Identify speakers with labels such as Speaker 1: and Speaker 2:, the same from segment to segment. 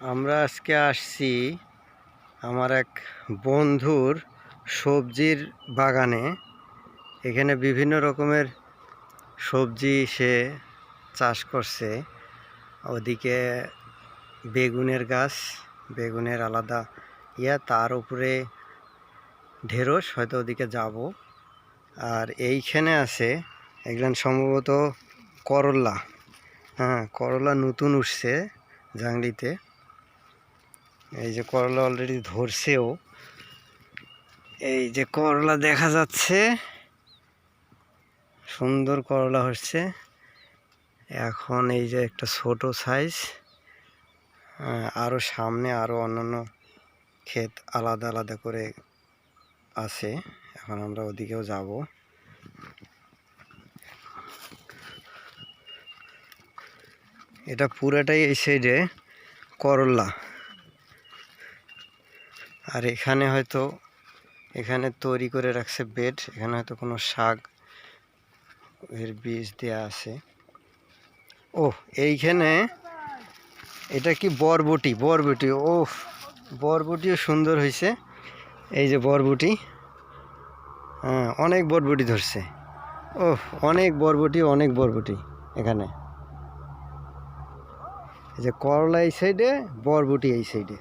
Speaker 1: আমরা আজকে আসছি আমার এক বন্ধুর সবজির বাগানে। এখানে বিভিন্ন রকমের সবজি সে চাষ করছে। ওদিকে বেগুনের গাছ, বেগুনের আলাদা ইয়া, তার উপরে ঢেঁড়স, হয়তো ওদিকে যাব। আর এইখানে আছে একজন সম্ভবত করলা। হ্যাঁ করলা নতুন উঠছে জাংলিতে এই যে করলা অলরেডি ধরছেও। এই যে করলা দেখা যাচ্ছে। সুন্দর করলা হচ্ছে। এখন এই যে একটা ছোট সাইজ আরও সামনে আরও অন্যান্য ক্ষেত আলাদা আলাদা করে আছে। এখন আমরা ওদিকেও যাব। এটা পুরাটাই এই সাইডে করলা। আর এখানে হয়তো, এখানে তৈরি করে রাখছে বেড এখানে হয়তো কোনো শাক এর বীজ দেয়া আছে। ও এইখানে এটা কি বরবটি? বরবটি ও বরবটিও সুন্দর হয়েছে এই যে বরবটি হ্যাঁ অনেক বরবটি ধরছে। ও অনেক বরবটি অনেক বরবটি এখানে। এই যে করলা এই সাইডে বরবটি এই সাইডে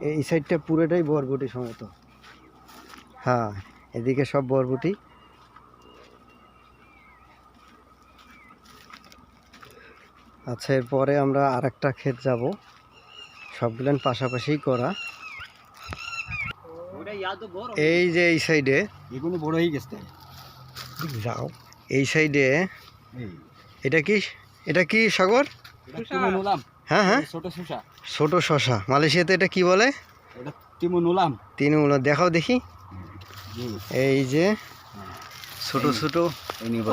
Speaker 1: এই সাইডটা পুরোটাই বরবটি সমত। হ্যাঁ এদিকে সব বরবটি। আচ্ছা এরপরে আমরা আর একটা ক্ষেত যাব। সবগুলেন পাশাপাশি করা। এই যে এই সাইডে।
Speaker 2: এগুলো বড় হয়ে গেছে।
Speaker 1: যাও। এই সাইডে। এটা কি? এটা কি সাগর? হ্যাঁ হ্যাঁ।
Speaker 2: ছোট শসা।
Speaker 1: ছোট শশা মালয়েশিয়াতে এটা কি বলে?
Speaker 2: এটা তিমন উলাম
Speaker 1: তিন উলো দেখাও দেখি। এই যে ছোট ছোট।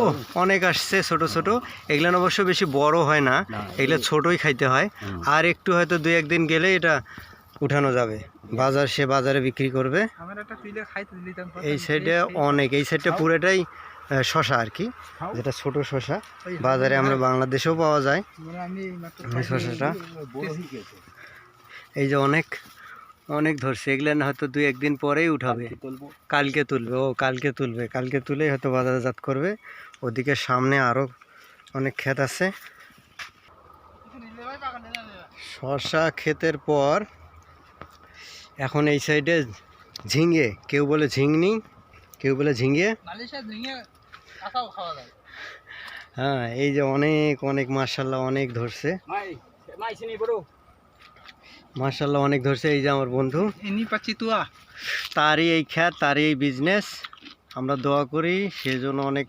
Speaker 1: ও অনেক আসছে ছোট ছোট। এগুলো অবশ্য বেশি বড় হয় না। এগুলো ছোটই খাইতে হয়। আর একটু হয়তো দুই একদিন গেলে এটা উঠানো যাবে। বাজার সে বাজারে বিক্রি করবে।
Speaker 3: আমার একটা তুইলে খাইতে দিতাম
Speaker 1: এই সাইডে অনেক। এই সাইডটা পুরোটাই শশা আর কি। যেটা ছোট শশা। বাজারে আমরা বাংলাদেশেও পাওয়া যায়।
Speaker 3: মানে
Speaker 1: শশাটা। এই যে অনেক অনেক ধরছে। এগুলো না হয়তো দুই একদিন পরেই উঠাবে। কালকে তুলবে। ও কালকে তুলবে। কালকে তুলে হয়তো বাজারজাত করবে। ওদিকে সামনে আরও অনেক ক্ষেত আছে। শশা ক্ষেতের পর এখন এই সাইডে ঝিঙে। কেউ বলে ঝিংনি কেউ বলে ঝিঙে হ্যাঁ এই যে অনেক অনেক মার্শাল্লাহ অনেক ধরছে। মার্শাল্লাহ অনেক ধরছে এই যে আমার বন্ধু। তারই এই খ্যাত তারই এই বিজনেস আমরা দোয়া করি সেজন্য অনেক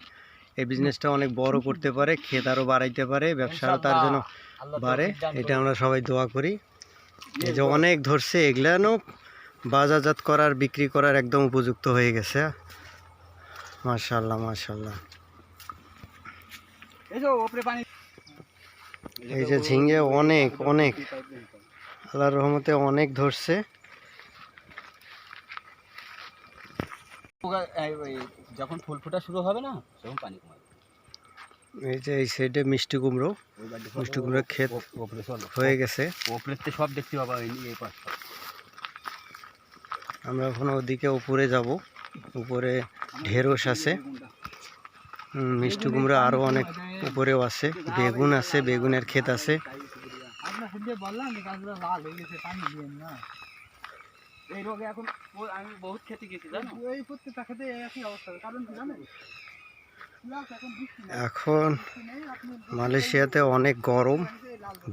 Speaker 1: এই বিজনেসটা অনেক বড় করতে পারে ক্ষেত আরও বাড়াইতে পারে ব্যবসাও তার জন্য বাড়ে এটা আমরা সবাই দোয়া করি। এই যে অনেক ধরছে এগুলানো বাজারজাত করার বিক্রি করার একদম উপযুক্ত হয়ে গেছে। মার্শাল্লাহ মার্শাল্লাহ
Speaker 2: এই যে ওপরে পানি।
Speaker 1: এই যে ঝিঙে অনেক অনেক। আল্লাহর রহমতে অনেক ধরছে।
Speaker 2: যখন ফুল ফোটা শুরু হবে না তখন পানি কমাবে।
Speaker 1: এই যে এই সাইডে মিষ্টি কুমড়ো। মিষ্টি কুমড়োর ক্ষেত হয়ে গেছে।
Speaker 2: ওপরে তো সব দেখতে পাবা এই এই পাশ
Speaker 1: আমরা এখন ওদিকে উপরে যাব। উপরে ঢেঁড়স আছে। মিষ্টি কুমড়ো আরও অনেক উপরেও আছে। বেগুন আছে বেগুনের ক্ষেত আছে।
Speaker 2: এই রোগে এখন আমি বহুত খেতে গেছি জানো?
Speaker 3: এই প্রত্যেকটা খেতে একই অবস্থা কারণ কি জানেন এখন বৃষ্টি নেই।
Speaker 1: এখন
Speaker 3: বৃষ্টি নেই আপনি
Speaker 1: মালয়েশিয়াতে অনেক গরম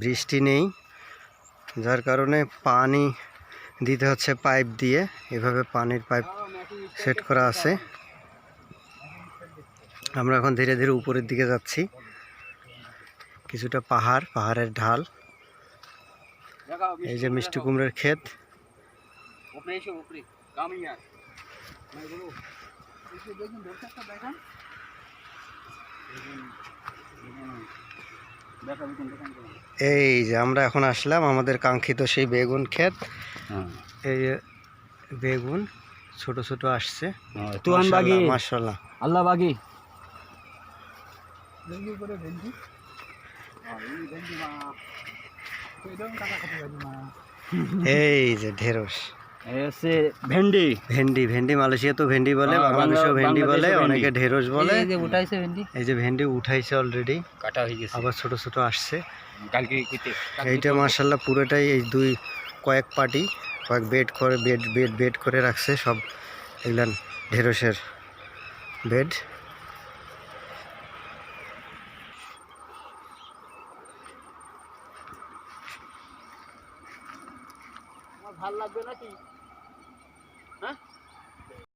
Speaker 1: বৃষ্টি নেই। যার কারণে পানি দিতে হচ্ছে পাইপ দিয়ে। এভাবে পানির পাইপ সেট করা আছে। আমরা এখন ধীরে ধীরে উপরের দিকে যাচ্ছি। কিছুটা পাহাড় পাহাড়ের ঢাল। এই যে মিষ্টি কুমড়োর ক্ষেত। এই যে আমরা এখন আসলাম আমাদের কাঙ্ক্ষিত সেই বেগুন ক্ষেত।
Speaker 2: হ্যাঁ।
Speaker 1: এই যে বেগুন ছোট ছোট আসছে।
Speaker 2: তুয়ান বাগি আল্লাহ বাগি
Speaker 3: ভেন্ডি করে পারি মা।
Speaker 1: এই যে ঢেঁড়স।
Speaker 2: ভেন্ডি।
Speaker 1: ভেন্ডি ভেন্ডি মালয়েশিয়া তো ভেন্ডি বলে
Speaker 2: হ্যাঁ,
Speaker 1: বাংলাদেশেও ভেন্ডি বলে অনেকে ঢেঁড়স বলে।
Speaker 3: এই যে উঠাইছে ভেন্ডি।
Speaker 1: এই যে ভেন্ডি উঠাইছে অলরেডি
Speaker 2: কাটা হয়ে গেছে।
Speaker 1: আবার ছোট ছোট আসছে। এইটা মার্শাল্লাহ পুরোটাই এই দুই কয়েক পার্টি কয়েক বেড করে বেড বেড বেড করে রাখছে সব। এগুলান ঢেঁড়সের বেড।
Speaker 3: আমার ভালো লাগবে নাকি?